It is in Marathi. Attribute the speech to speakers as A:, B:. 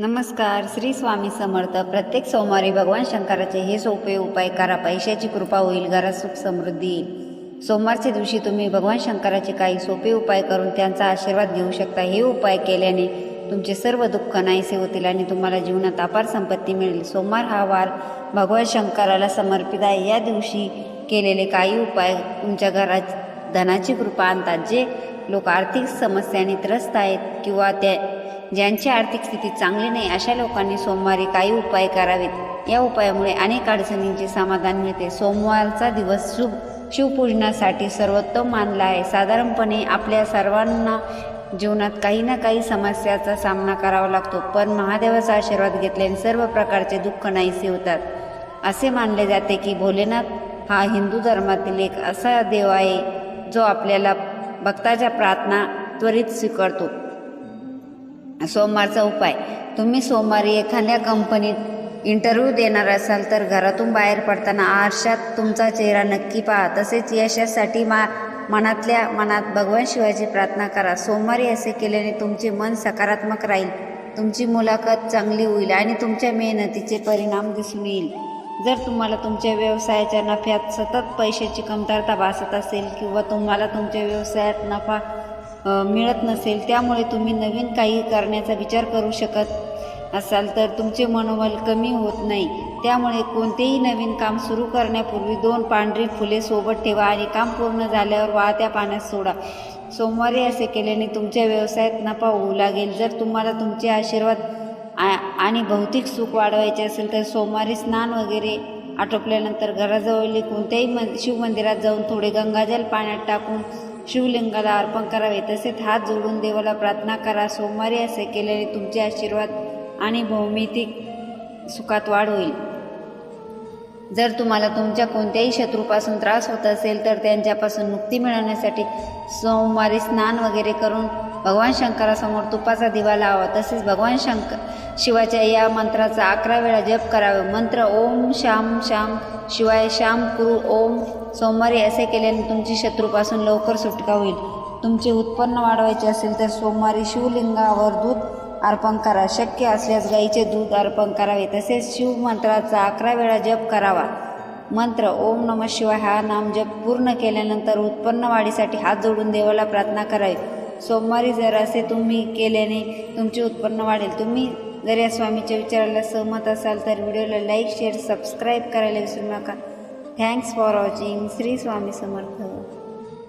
A: नमस्कार श्री स्वामी समर्थ. प्रत्येक सोमवारी भगवान शंकराचे हे सोपे उपाय करा. पैशाची कृपा होईल घरात सुख समृद्धी. येईल सोमवारच्या दिवशी तुम्ही भगवान शंकराचे काही सोपे उपाय करून त्यांचा आशीर्वाद घेऊ शकता. हे उपाय केल्याने तुमचे सर्व दुःख नाहीसे होतील आणि तुम्हाला जीवनात अपार संपत्ती मिळेल. सोमवार हा वार भगवान शंकराला समर्पित आहे. या दिवशी केलेले काही उपाय तुमच्या घरात धनाची कृपा आणतात. जे लोक आर्थिक समस्यांनी त्रस्त आहेत किंवा त्या ज्यांची आर्थिक स्थिती चांगली नाही अशा लोकांनी सोमवारी काही उपाय करावेत. या उपायामुळे अनेक अडचणींचे समाधान मिळते. सोमवारचा दिवस शुभ शिवपूजनासाठी सर्वोत्तम मानला आहे. साधारणपणे आपल्या सर्वांना जीवनात काही ना काही समस्याचा सामना करावा लागतो पण महादेवाचा आशीर्वाद घेतल्याने सर्व प्रकारचे दुःख नाहीसे होतात. असे मानले जाते की भोलेनाथ हा हिंदू धर्मातील एक असा देव आहे जो आपल्याला भक्ताच्या प्रार्थना त्वरित स्वीकारतो. सोमवारचा उपाय. तुम्ही सोमवारी एखाद्या कंपनीत इंटरव्ह्यू देणार असाल तर घरातून बाहेर पडताना आरशात तुमचा चेहरा नक्की पहा. तसेच यशासाठी मा मनातल्या मनात भगवान शिवाची प्रार्थना करा. सोमवारी असे केल्याने तुमचे मन सकारात्मक राहील. तुमची मुलाखत चांगली होईल आणि तुमच्या मेहनतीचे परिणाम दिसून येईल. जर तुम्हाला तुमच्या व्यवसायाच्या नफ्यात सतत पैशाची कमतरता भासत असेल किंवा तुम्हाला तुमच्या व्यवसायात नफा मिळत नसेल त्यामुळे तुम्ही नवीन काही करण्याचा विचार करू शकत असाल तर तुमचे मनोबल कमी होत नाही. त्यामुळे कोणतेही नवीन काम सुरू करण्यापूर्वी दोन पांढरी फुले सोबत ठेवा आणि काम पूर्ण झाल्यावर वाहत्या पाण्यात सोडा. सोमवारी असे केल्याने तुमच्या व्यवसायात नफा होऊ लागेल. जर तुम्हाला तुमचे आशीर्वाद आ- आणि भौतिक सुख वाढवायचे असेल तर सोमवारी स्नान वगैरे आटोपल्यानंतर घराजवळील कोणत्याही मन शिवमंदिरात जाऊन थोडे गंगाजल पाण्यात टाकून शिवलिंगाला अर्पण करावे तसेच हात जोडून देवाला प्रार्थना करा. सोमवारी असे केल्याने तुमचे आशीर्वाद आणि भौमितिक सुखात वाढ होईल. जर तुम्हाला तुमच्या कोणत्याही शत्रूपासून त्रास होत असेल तर त्यांच्यापासून मुक्ती मिळवण्यासाठी सोमवारी स्नान वगैरे करून भगवान शंकरासमोर तुपाचा दिवा लावा. तसेच भगवान शंकर शिवाच्या या मंत्राचा अकरा वेळा जप करावे. मंत्र ओम श्याम श्याम शिवाय श्याम कुरु ओम. सोमवारी असे केल्याने तुमची शत्रूपासून लवकर सुटका होईल. तुमचे उत्पन्न वाढवायचे असेल तर सोमवारी शिवलिंगावर दूध अर्पण करा. शक्य असल्यास गाईचे दूध अर्पण करावे. तसेच शिवमंत्राचा अकरा वेळा जप करावा. मंत्र ओम नम शिवाय हा नाम जप पूर्ण केल्यानंतर उत्पन्न वाढीसाठी हात जोडून देवाला प्रार्थना करावी. सोमवारी जर असे तुम्ही केल्याने तुमचे उत्पन्न वाढेल. तुम्ही जर या स्वामीच्या विचाराला सहमत असाल तर व्हिडिओला लाईक शेअर सबस्क्राईब करायला विसरू नका. Thanks for watching. Shri Swami Samarth.